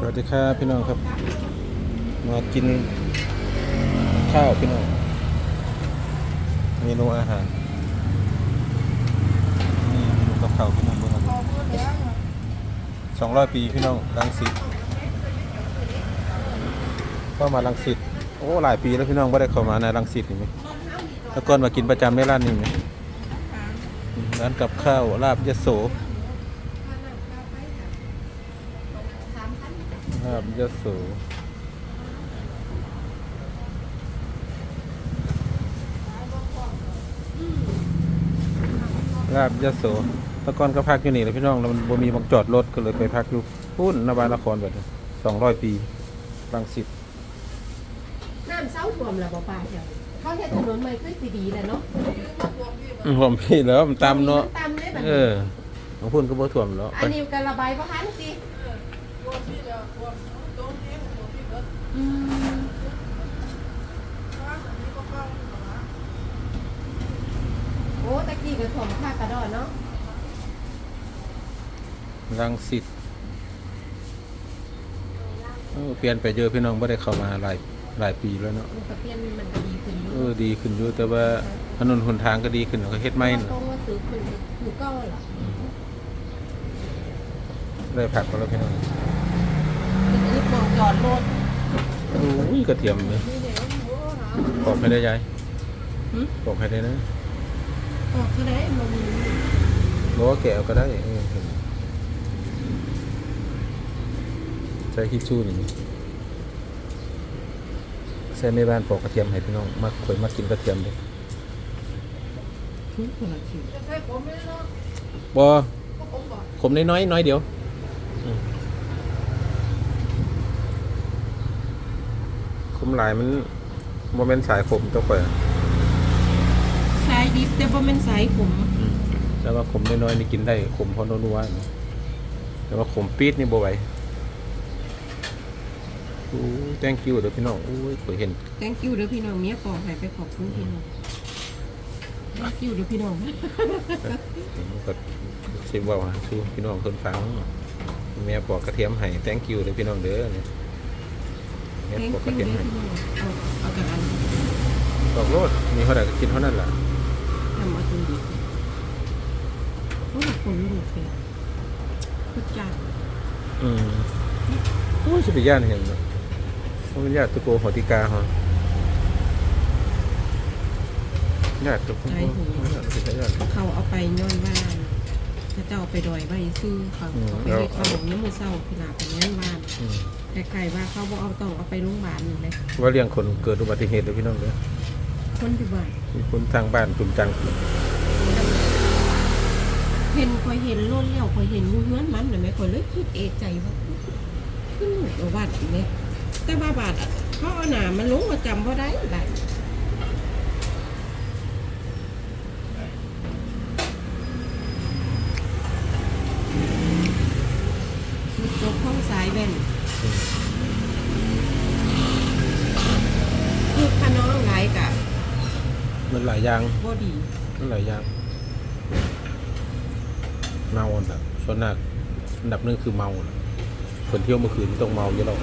สวัสดีครับพี่น้องครับ มากินข้าวพี่น้องเมนูอาหารนี่เมนูกับข้าวพี่น้องเบิ่งครับสองร้อยปีพี่น้องรังสิตก็มารังสิตโอ้หลายปีแล้วพี่น้องไม่ได้เข้ามาในรังสิตนี่ไหมแล้วก่อนมากินประจำในร้านนี้ไหมร้านกับข้าวลาบยโส ครับยโสลาบยโสแตะกอนก็พักอยู่นี่แหละพี่น้องแล้วมันบ่มีบังจอดรถก็เลยไปพักอยู่พุ่นนบานนครแบบสองร้อยปีรังสิตน้ำเศร้าท่วมแล้วบ่ป้าเจ้าเขาเฮ็ดถนนใหม่ขึ้นสิดีแหละเนาะผมพี่แล้วมันตามเนาะตามเลยบัดเอนี้อของพุ่นก็บ่ท่วมแล้วอันนี้ก็ระบายบ่ทันสิ อืมโอ้ตะกี้ก็ท่วมค่ากระดอนเนาะรังสิตเออเปลี่ยนไปเยอะพี่น้องไม่ได้เข้ามาหลายหลายปีแล้วเนาะมันก็เปลี่ยนมันก็ดีขึ้นอยู่เออดีขึ้นอยู่แต่ว่าถนนหนทางก็ดีขึ้นเขาเฮ็ดใหม่ตรน่ะงว่าตึกมันอยู่เก่าล่ะ ได้ผักมาแล้วพี่น้อง ตึกมองจอดรถโอ้ยกระเทียมเลยนี่ยวโอ้หาบอกให้ได้ยายบอกให้ได้นะออกคือได้มันมีบอกว่าแกะเอาก็ได้ใส่ฮิตชูนี่ใส่ในบ้านปอกกระเทียมให้พี่น้องมักข่อยมักกินกระเทียมเลยทุกคนละคิวบอขมน้อยๆน้อยเดียวอืมข มหลายมันโมเมนสายขมตัวข่อยอะสายดิบแต่บ่แม่นสายขมอืมแต่ว่าขมน้อยๆนี่กินได้ขมพอนัวๆนี่แต่ว่าขมปี๊ดนี่บ่ไหวโอ้ thank you เด้อพี่น้องโอ้ยข่อยเห็น thank you เด้อพี่น้องเมียขอให้ไปขอบคุณพี่น้อง thank you เด้อพี่น้องก็สิเว่าให้ชูพี่น้องคนฟังแม่ปอกกระเทียมให้ thank you เด้อพี่น้องเด้อ เนี่ยแม่ thank ป you อกกระเด้เทีอยมให้พี่น้องเอาเอากระอันบอกโลดมีเท่าไหร่ก็กินเท่านั้นล่ะทำเอาจนดีโอ้ยคนลูกเลยพุดจัดอืมโอ้ยสิไปย่านเห็นเนาะมันญาติตุโกหอติกาฮะญาติตุโกญาติตุโกญาติเขาเอาไปย้อนว่านเขาเจ้าเอาไปดอยไว้ซื้อเขาอืมเขาไปเฮ็ดขนมน้ำมือเศร้าพี่ลาไปย้อนว่า นอืมคล้ายๆว่าเขาบ่เอาต้องเอาไปโรงพยาบาลนี่เลยว่าเลี้ยงคนเกิดอุบัติเหตุเลยพี่น้องเด้อคนที่บ้านมีคนทางบ้านตุนจังเห็นคอยเห็นล้นแล้วคอยเห็นอยู่เฮือนมันน่ะแม่คอยเลยคิดเอะใจว่าขึ้นหนูเอาบาดอีกเนี่ยแต่ว่าบาดอะเขาเอาหนามันลงมาจำบ่ได้ได้คือจบห้องสายแว่นคือขน้องหลายกะ มันหลายอย่างบ่ดีมันหลายอย่าง เมาอะส่วนหนักอันดับหนึ่งคือเมาน่ะคนเที่ยวเมื่อคืนนี่ต้องเมาเยอะแล้ว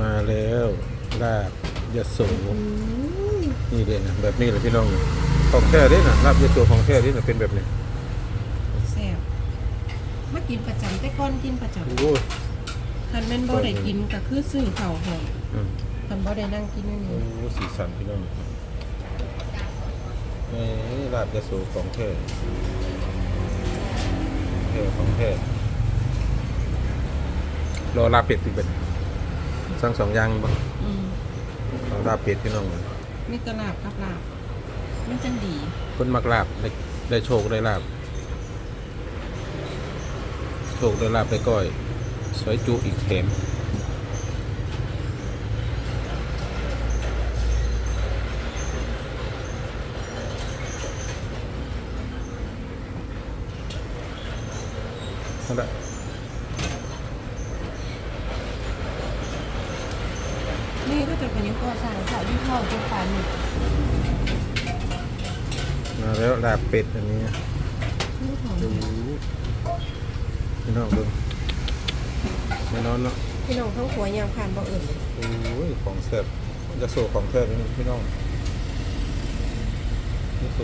มาแล้วลาบยะโสนี่เด่นะแบบนี้เลยพี่น้องของแท้เด้นะลาบยะโสของแท้เด้นะเป็นแบบนี้ แซ่บมากินประจำแต่ก่อนกินประจำ โอ้ย คันแม่นบ่ได้กินก็คือซื้อข้าวหอมอืมคันบ่ได้นั่งกินนั่นโอ้นี่สีสันพี่น้องเอ้ยลาบยะโสของแท้ของแท้ของแท้รอลาบเป็ดติเป็นสั่งสองอย่างบ่อืมเอาลาบเป็ดพี่น้องมีแตลาบกับลาบมันจังดีคนมักลาบได้ได้โชคได้ลาบ โชคได้ลาบได้ก้อย สวยจุอีกแถมนั่นแหละนี่ก็จะเป็นยังก่อสร้างค่ะยี่ห้อเป็นปานนี่มาแแล้วลาบเป็ดอันนี้ลูกหอมดูพี่น้องเบิ่งไม่นอนเนาะพี่น้องทั้งหัวยางผ่านบ่เอิ่นเลยโอ้ยของแซ่บจะโซของแซ่บนี่พี่น้องนี่โซ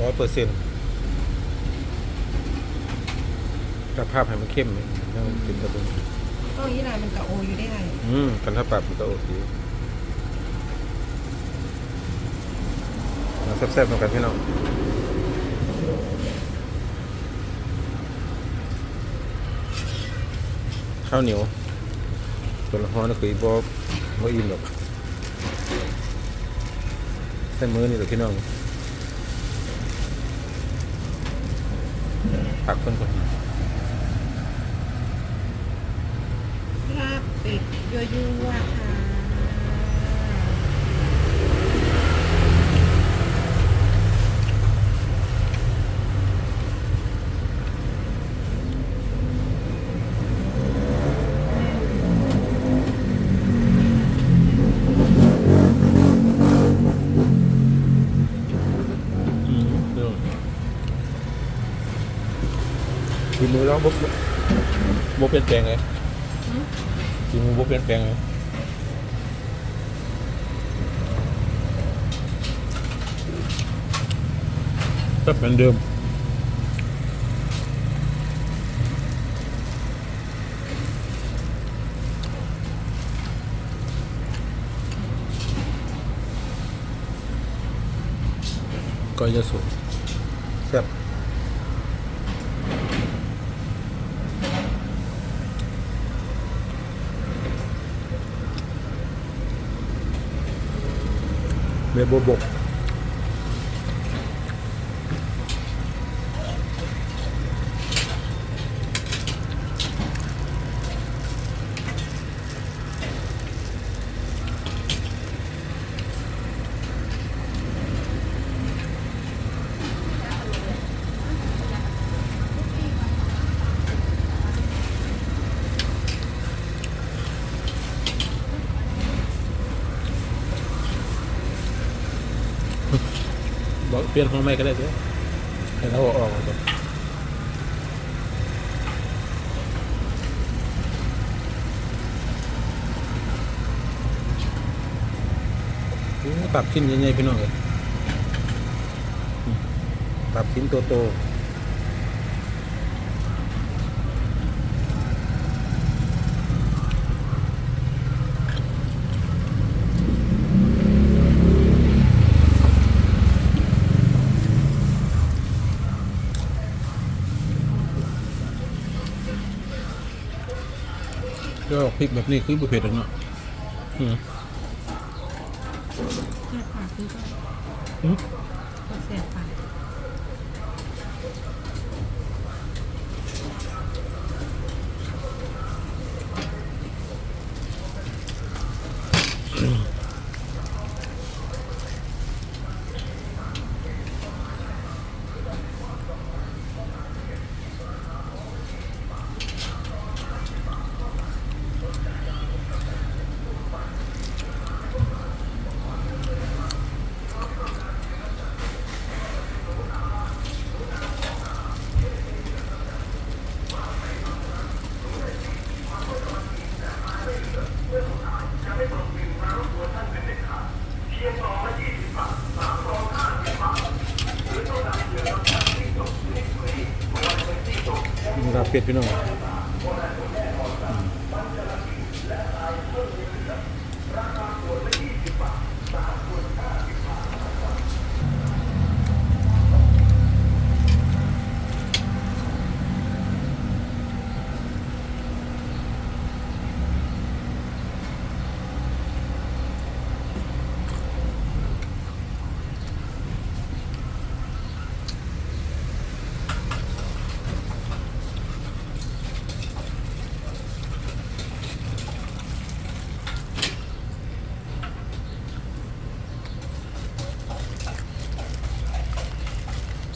ร้อยเปอร์เซ็นต์กระภาพให้มันเข้มนี่นั่งกินกระเบุงก็ยี่ไรมันกะโออยู่ได้ไรอืมกันถ้าปรับมันก็โอเคมาแซ่บๆเหมือนกันพี่น้อง ข้าวเหนียวตัวละห้อนะคือบ่บ่อิ่มหรอกแต่มือนี่หรอพี่น้องผักเพิ่นก่อนลาบเป็ดยั่วยั่วค่ะ อืมพี่น้อง กินมือแล้วบ่บ่เปลี่ยนแปลงเลยกินมือบ่เปลี่ยนแปลงเลยก็เหมือนเดิมก็จะสุดแซ่บ เม ลี่ยนของใหม่ก็ได้เด้อให้เราเอาออกก่อนปรับขึ้นใหญ่ๆพี่น้องเลยปรับชิ้นโตๆ ก็พริกแบบนี้คือบุเผ็ดแล้วเนาะอืมแซ่บปากคือก็อืมก็แซ่บปาก เป็ดพี่น้อง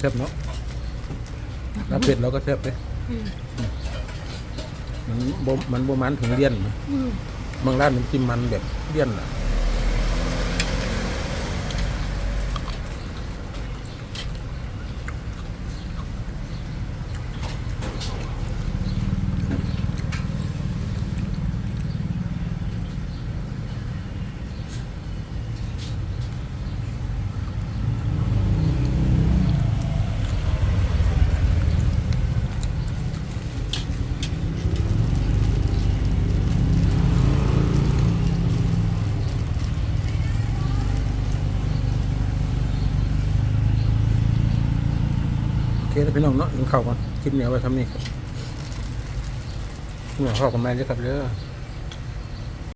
แซ่บเนาะลาบเป็ดเราก็แซ่บเลยอืมมันบ่มันบ่มันถึงเลี่ยนนะอืมบางร้านมันจิ้มมันแบบเลี่ยนอะ แล้วพี่น้องเนาะกินข้าวก่อนคลิปเหนียวไว้ทำนี่ครับเหนียวข้าวกับแม่เยอะครับเด้อ